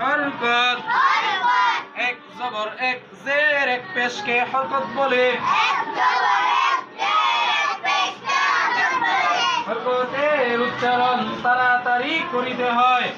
হরকত। এক জবর এক জের এক পেশকে হরকত বলে। হরকতের উচ্চারণ তাড়াতাড়ি করিতে হয়।